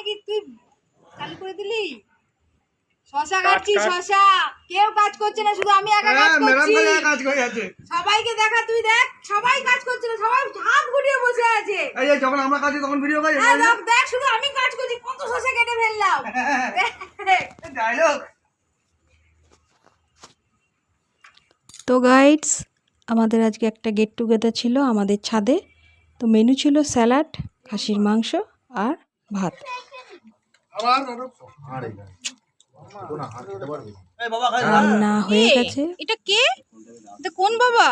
নাকি তুই চালু করে দিলি? শশা কাটছি শশা। কেউ কাজ করছে না শুধু আমি একা কাজ হ্যাঁ করছি। তো কাজ করে আছে। সবাইকে দেখা তুই দেখ সবাই কাজ করছে না সবাই হাত গুটিয়ে বসে আছে। এই যে যখন আমরা কাজ করি তখন ভিডিও কাজ হ্যাঁ, দেখ, দেখ শুধু আমি কাজ করছি কত শশা কেটে ফেললাম। ডায়লগ তো গাইডস আমাদের আজকে একটা গেট টুগেদার ছিল আমাদের ছাদে। তো মেনু ছিল স্যালাড খাসির মাংস আর ভাত। রান্না হয়ে গেছে। এটা কে? এটা কোন বাবা?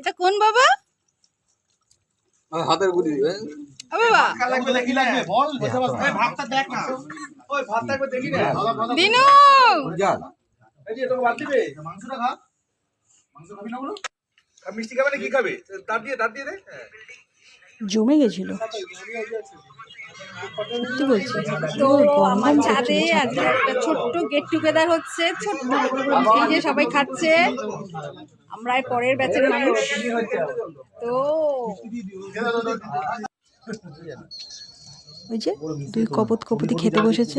এটা কোন বাবা? হাতের গুলি বাবা বল ভাতটা দেখ না। ওই ভাতটা দেখি না। দিনু! এই যে তোকে ভাত দিবে? মাংসটা খা? মাংস খাবি না বলো আর মিষ্টি খাবে না? কি খাবে? দাঁত দিয়ে দাঁত দিয়ে দে। জমে গেছিল। সত্যি বলছি তো আমার ছাদে আজকে একটা ছোট্ট গেট টুগেদার হচ্ছে ছোট্ট এই যে সবাই খাচ্ছে। আমরা পরের ব্যাচের মানুষ। তো ওই যে দুই কপত কপতি খেতে বসেছে।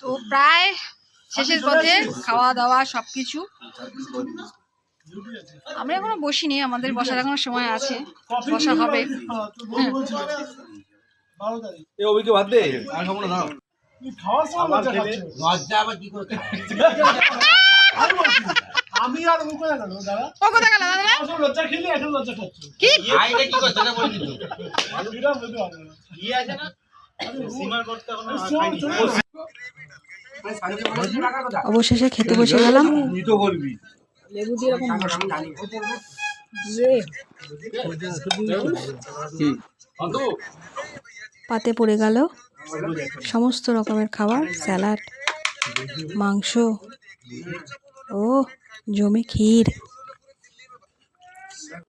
তো প্রায় শেষের পথে খাওয়া দাওয়া সবকিছু। আমরা এখনও বসিনি আমাদের বসার এখনও সময় আছে। বসা হবে। এ অভিকে ভাত দে। আর খাব না দাও আমি আর মুখে গেল দাদা ও কোথা গেল দাদা? আসলে লজ্জা খেলে এখন লজ্জা খাচ্ছি কি? এটা বলতে পারব না। অবশেষে খেতে বসে গেলাম। তো বলবি। পাতে পড়ে গেল। সমস্ত রকমের খাবার স্যালাড মাংস ও জমে ক্ষীর।